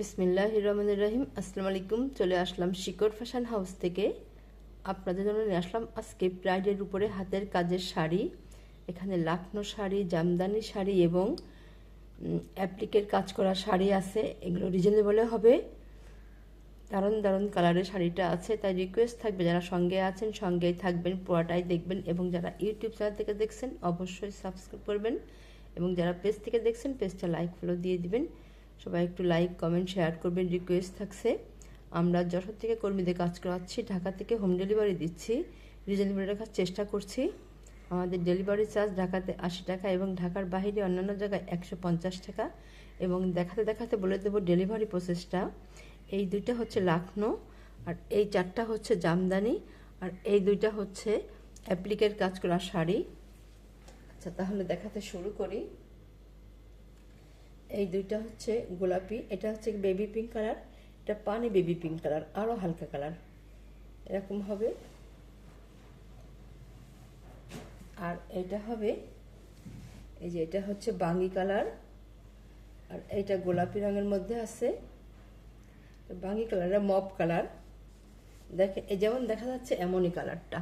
বিসমিল্লাহ রহমানুর রহিম আসসালামু আলাইকুম। চলে আসলাম শিকড় ফ্যাশন হাউস থেকে। আপনাদের জন্য নিয়ে আসলাম আজকে প্রাইডের উপরে হাতের কাজের শাড়ি। এখানে লাখনো শাড়ি, জামদানি শাড়ি এবং অ্যাপ্লিকের কাজ করা শাড়ি আছে। এগুলো রিজনেবলে হবে। দারুণ দারুণ কালারের শাড়িটা আছে। তাই রিকোয়েস্ট থাকবে, যারা সঙ্গে আছেন, সঙ্গেই থাকবেন, পুরাটাই দেখবেন এবং যারা ইউটিউব চ্যানেল থেকে দেখছেন, অবশ্যই সাবস্ক্রাইব করবেন এবং যারা পেজ থেকে দেখছেন পেজটা লাইক ফলো দিয়ে দিবেন। সবাই একটু লাইক কমেন্ট শেয়ার করবেন রিকোয়েস্ট থাকছে। আমরা যশোর থেকে কর্মীদের কাজ করাচ্ছি, ঢাকা থেকে হোম ডেলিভারি দিচ্ছি রিজনেবল রাখার চেষ্টা করছি। আমাদের ডেলিভারি চার্জ ঢাকাতে আশি টাকা এবং ঢাকার বাইরে অন্যান্য জায়গায় একশো পঞ্চাশ টাকা। এবং দেখাতে দেখাতে বলে দেবো ডেলিভারি প্রসেসটা এই দুইটা হচ্ছে লাখনো, আর এই চারটা হচ্ছে জামদানি, আর এই দুইটা হচ্ছে অ্যাপ্লিকের কাজ করা শাড়ি। আচ্ছা তাহলে দেখাতে শুরু করি। এই দুইটা হচ্ছে গোলাপি, এটা হচ্ছে বেবি পিঙ্ক কালার এটা পানি বেবি পিঙ্ক কালার আরও হালকা কালার এরকম হবে। আর এটা হবে, এই যে এটা হচ্ছে বাঙ্গি কালার আর এইটা গোলাপি রঙের মধ্যে আছে। বাঙ্গি কালার মপ কালার দেখে যেমন দেখা যাচ্ছে, এমনই কালারটা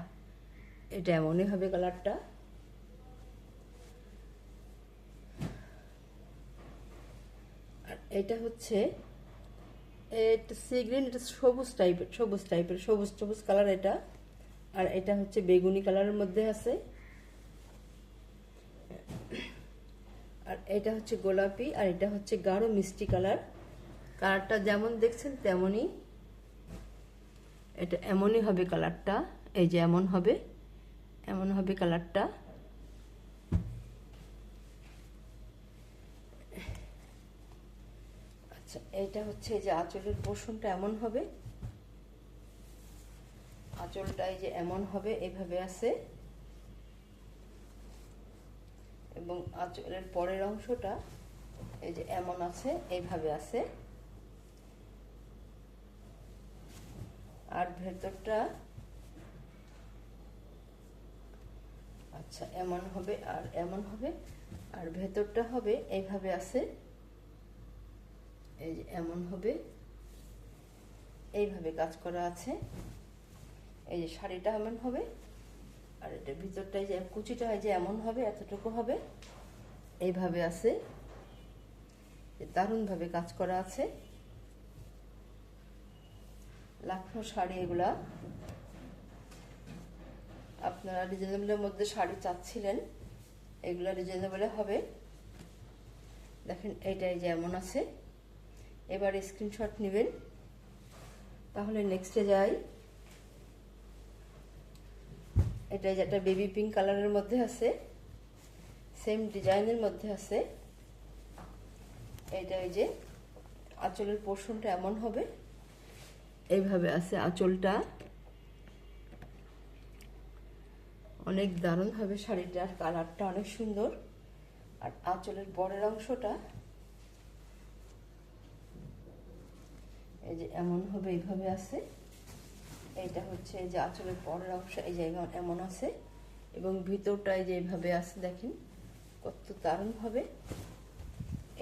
এটা এমনই হবে কালারটা এটা হচ্ছে, এটা সি গ্রিন, এটা সবুজ টাইপের সবুজ টাইপের সবুজ সবুজ কালার এটা। আর এটা হচ্ছে বেগুনি কালারের মধ্যে আছে। আর এটা হচ্ছে গোলাপি, আর এটা হচ্ছে গাঢ় মিষ্টি কালার কালারটা যেমন দেখছেন তেমনই এটা এমনই হবে কালারটা এই যে এমন হবে এমন হবে কালারটা আচ্ছা এইটা হচ্ছে যে আঁচলের পোষণটা এমন হবে। আঁচলটা এই যে এমন হবে এইভাবে আছে। এবং আঁচলের পরের অংশটা এই যে এমন আছে এইভাবে আছে। আর ভেতরটা আচ্ছা এমন হবে আর এমন হবে। আর ভেতরটা হবে এইভাবে আছে। এই যে এমন হবে। এইভাবে কাজ করা আছে। এই যে শাড়িটা এমন হবে। আর এটা ভিতরটাই যে কুচিটা হয় যে এমন হবে, এতটুকু হবে। এইভাবে আছে। দারুণভাবে কাজ করা আছে। লাখনো শাড়ি এগুলা। আপনারা রিজনেবলের মধ্যে শাড়ি চাচ্ছিলেন। এগুলা রিজনেবলে হবে। দেখেন, এইটাই যেমন আছে। এবার স্ক্রিনশট নেবেন। তাহলে নেক্সটে যাই। এটা যেটা বেবি পিঙ্ক কালারের মধ্যে আছে সেম ডিজাইনের মধ্যে আছে। এটা এই যে আঁচলের পোর্শনটা এমন হবে। এইভাবে আছে আঁচলটা। অনেক দারুণ হবে শাড়িটার কালারটা অনেক সুন্দর। আর আঁচলের পরের অংশটা এই যে এমন হবে, এইভাবে আছে। এইটা হচ্ছে যে আঁচলের পরের অংশ, এই জায়গা এমন আছে। এবং ভিতরটা এই যে এইভাবে আছে, দেখেন কত দারুণ হবে।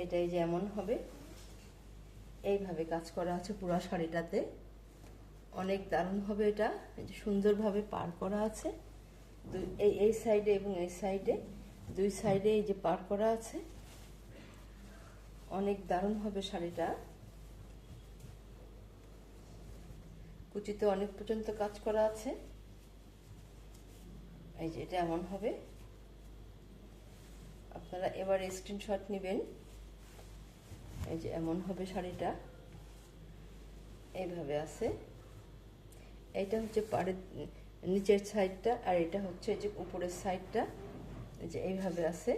এটাই যে এমন হবে। এইভাবে কাজ করা আছে পুরো শাড়িটাতে। অনেক দারুণ হবে এটা। যে সুন্দরভাবে পার করা আছে। এই এই সাইডে এবং এই সাইডে, দুই সাইডে এই যে পার করা আছে। অনেক দারুণ হবে শাড়িটা। কুচিতে অনেক পর্যন্ত কাজ করা আছে। এই যে এটা এমন হবে। আপনারা এবার স্ক্রিনশট নেবেন। এই যে এমন হবে শাড়িটা। এইভাবে আছে। এইটা হচ্ছে পাড়ের নিচের সাইডটা আর এটা হচ্ছে যে উপরের সাইডটা এই যে এইভাবে আছে।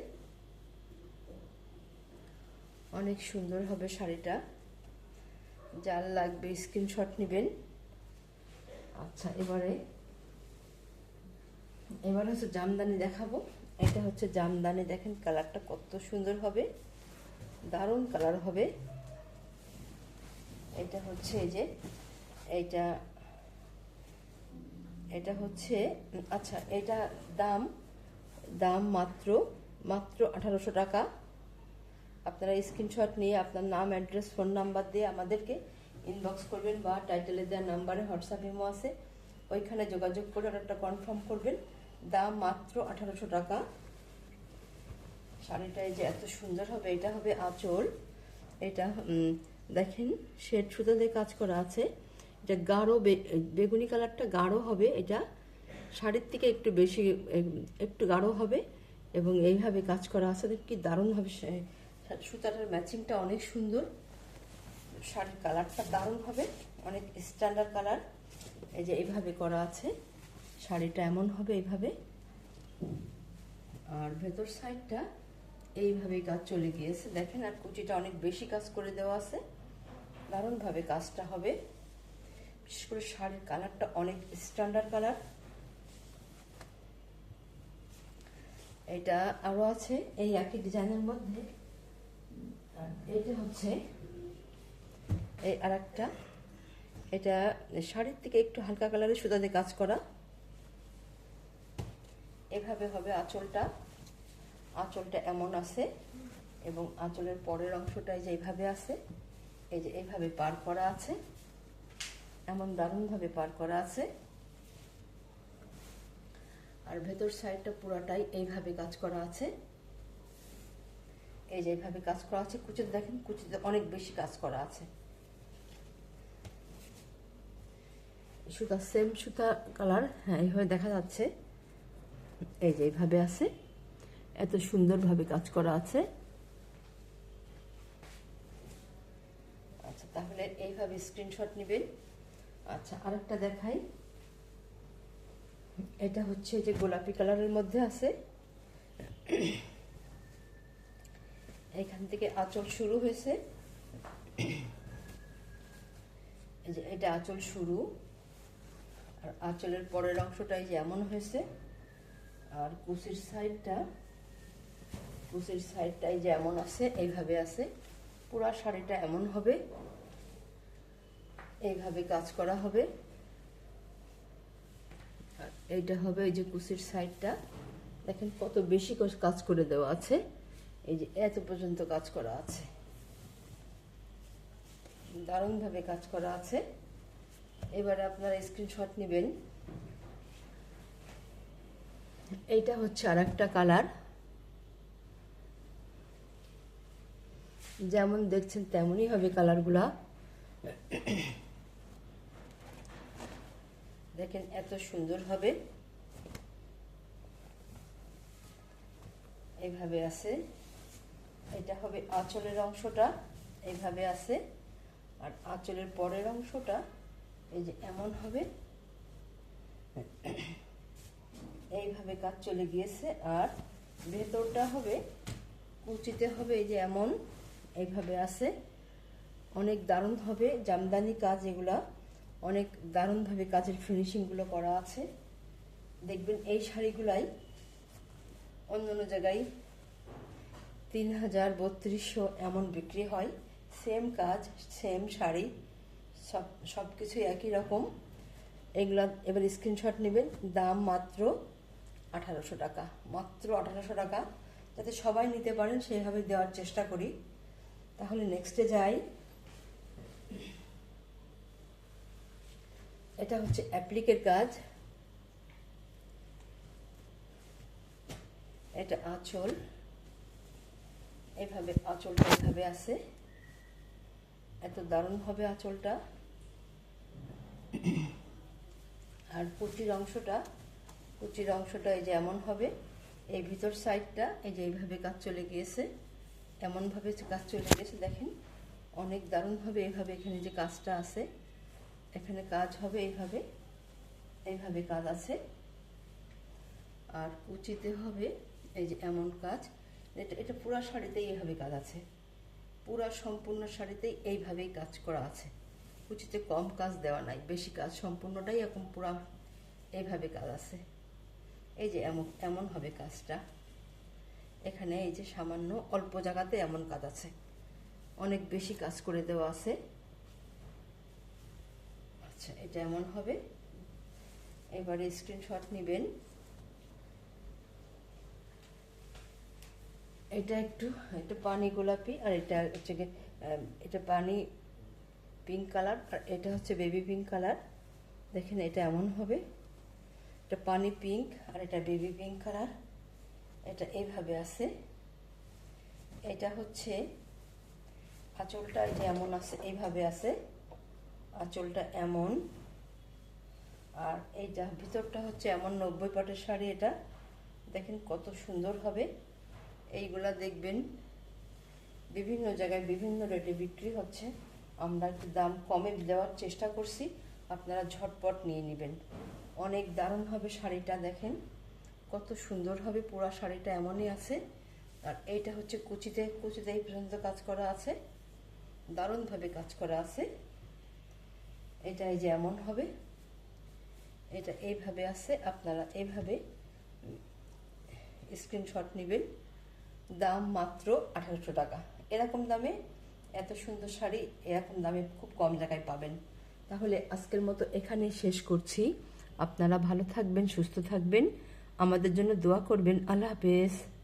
অনেক সুন্দর হবে শাড়িটা। যার লাগবে স্ক্রিনশট নেবেন। আচ্ছা এবারে, এবার হচ্ছে জামদানি দেখাবো। এটা হচ্ছে জামদানি, দেখেন কালারটা কত সুন্দর হবে, দারুণ কালার হবে। এটা হচ্ছে এই যে, এইটা, এটা হচ্ছে আচ্ছা এটা দাম দাম মাত্র মাত্র আঠারোশো টাকা। আপনারা স্ক্রিনশট নিয়ে আপনার নাম অ্যাড্রেস ফোন নাম্বার দিয়ে আমাদেরকে ইনবক্স করবেন বা টাইটেলে দেওয়া নাম্বারে হোয়াটসঅ্যাপ ইমো আছে। ওইখানে যোগাযোগ করে অর্ডারটা কনফার্ম করবেন। দাম মাত্র আঠারোশো টাকা। শাড়িটা এই যে এত সুন্দর হবে, এটা হবে আঁচল। এটা দেখেন, শেড সুতো দিয়ে কাজ করা আছে। এটা গাঢ় বেগুনি কালারটা গাঢ় হবে। এটা শাড়ির থেকে একটু বেশি একটু গাঢ় হবে এবং এইভাবে কাজ করা আছে। কি দারুণভাবে সুতাটার ম্যাচিংটা অনেক সুন্দর। শাড়ির কালারটা দারুণ হবে। অনেক স্ট্যান্ডার্ড কালার। এই যে এইভাবে করা আছে। শাড়িটা এমন হবে এইভাবে। আর ভেতর সাইডটা এইভাবে কাজ চলে গিয়েছে। দেখেন, আর কুচিটা অনেক বেশি কাজ করে দেওয়া আছে। দারুণভাবে কাজটা হবে। বিশেষ করে শাড়ির কালারটা অনেক স্ট্যান্ডার্ড কালার। এটা আরও আছে। এই একই ডিজাইনের মধ্যে। আর এটা হচ্ছে এই আর একটা এটা শাড়ির থেকে একটু হালকা কালারের সুতা দিয়ে কাজ করা। এভাবে হবে আঁচলটা। আঁচলটা এমন আছে এবং আঁচলের পরের অংশটা এই যে এইভাবে আছে, এই যে এইভাবে পার করা আছে। এমন দারুণভাবে পার করা আছে। আর ভেতর সাইডটা পুরাটাই এইভাবে কাজ করা আছে। এই যে এইভাবে কাজ করা আছে, কুচিতে দেখেন, কুচিতে অনেক বেশি কাজ করা আছে। সুতা সেম সুতা কালার হ্যাঁ এইভাবে দেখা যাচ্ছে। এই যে এইভাবে আছে। এত সুন্দরভাবে কাজ করা আছে। আচ্ছা তাহলে এইভাবে স্ক্রিনশট নেবেন। আচ্ছা আরেকটা দেখাই। এটা হচ্ছে যে গোলাপি কালারের মধ্যে আছে। এখান থেকে আঁচল শুরু হয়েছে। এটা আঁচল শুরু। আর আঁচলের পরের অংশটাই যেমন হয়েছে, আর কুচির সাইডটা কুচির সাইডটাই যেমন আছে, এইভাবে আছে। পুরা শাড়িটা এমন হবে, এইভাবে কাজ করা হবে। আর এইটা হবে এই যে কুচির সাইডটা। দেখেন কত বেশি কাজ করে দেওয়া আছে। এই যে এত পর্যন্ত কাজ করা আছে। দারুণভাবে কাজ করা আছে। এবারে আপনারা স্ক্রিনশট নেবেন। এইটা হচ্ছে আর একটা কালার যেমন দেখছেন তেমনই হবে কালারগুলা দেখেন এত সুন্দর হবে। এইভাবে আছে। এটা হবে আঁচলের অংশটা। এইভাবে আছে। আর আঁচলের পরের অংশটা এই যে এমন হবে। এইভাবে কাজ চলে গিয়েছে। আর ভেতরটা হবে, কুচিতে হবে এই যে এমন, এইভাবে আছে। অনেক দারুণ হবে, জামদানি কাজ এগুলা। অনেক দারুণভাবে কাজের ফিনিশিংগুলো করা আছে। দেখবেন এই শাড়িগুলাই অন্য অন্য জায়গায় তিন হাজার বত্রিশশো এমন বিক্রি হয়। সেম কাজ সেম শাড়ি। সব সব কিছুই একই রকম। এগুলা এবার স্ক্রিনশট নেবেন। দাম মাত্র আঠারোশো টাকা। মাত্র আঠারোশো টাকা। যাতে সবাই নিতে পারেন সেইভাবে দেওয়ার চেষ্টা করি। তাহলে নেক্সটে যাই। এটা হচ্ছে অ্যাপ্লিকের কাজ। এটা আঁচল। এভাবে, আঁচলটা এভাবে আছে। এত দারুণভাবে আঁচলটা। আর কুচির অংশটা কুচির অংশটা এই যে এমন হবে। এই ভিতর সাইডটা এই যে এইভাবে কাজ চলে গিয়েছে, এমনভাবে কাজ চলে গিয়েছে, দেখেন, অনেক দারুণভাবে এইভাবে এখানে যে কাজটা আছে, এখানে কাজ হবে এইভাবে এইভাবে কাজ আছে। আর কুচিতে হবে এই যে এমন কাজ, এটা এটা পুরা শাড়িতেই এইভাবে কাজ আছে। পুরা সম্পূর্ণ শাড়িতেই এইভাবেই কাজ করা আছে। কুচিতে কম কাজ দেওয়া নাই, বেশি কাজ, সম্পূর্ণটাই এখন পুরা এইভাবে কাজ আছে। এই যে এমন এমন হবে কাজটা। এখানে এই যে সামান্য অল্প জায়গাতে এমন কাজ আছে। অনেক বেশি কাজ করে দেওয়া আছে। আচ্ছা এটা এমন হবে। এবারে স্ক্রিনশট নেবেন। এটা একটু, এটা পানি গোলাপি আর এটা হচ্ছে এটা পানি পিঙ্ক কালার আর এটা হচ্ছে বেবি পিঙ্ক কালার দেখেন এটা এমন হবে। এটা পানি পিঙ্ক আর এটা বেবি পিঙ্ক কালার এটা এইভাবে আছে। এটা হচ্ছে, আঁচলটা এটা এমন আছে এইভাবে আছে। আঁচলটা এমন। আর এইটা ভিতরটা হচ্ছে এমন নব্বই পাটের শাড়ি এটা। দেখেন কত সুন্দর হবে। এইগুলা দেখবেন। বিভিন্ন জায়গায় বিভিন্ন রেটে বিক্রি হচ্ছে। আমরা একটু দাম কমে দেওয়ার চেষ্টা করছি। আপনারা ঝটপট নিয়ে নেবেন। অনেক দারুণভাবে শাড়িটা দেখেন। কত সুন্দর হবে পুরো শাড়িটা এমনই আছে। আর এইটা হচ্ছে কুচিতে কুচিতে এই পর্যন্ত কাজ করা আছে। দারুণভাবে কাজ করা আছে। এটা এই যে এমন হবে। এটা এইভাবে আছে। আপনারা এইভাবে স্ক্রিনশট নেবেন। দাম মাত্র আঠারোশো টাকা। এরকম দামে এত সুন্দর শাড়ি এরকম দামে খুব কম জায়গায় পাবেন। তাহলে আজকের মতো এখানে শেষ করছি। আপনারা ভালো থাকবেন, সুস্থ থাকবেন। আমাদের জন্য দোয়া করবেন। আল্লাহ হাফেজ।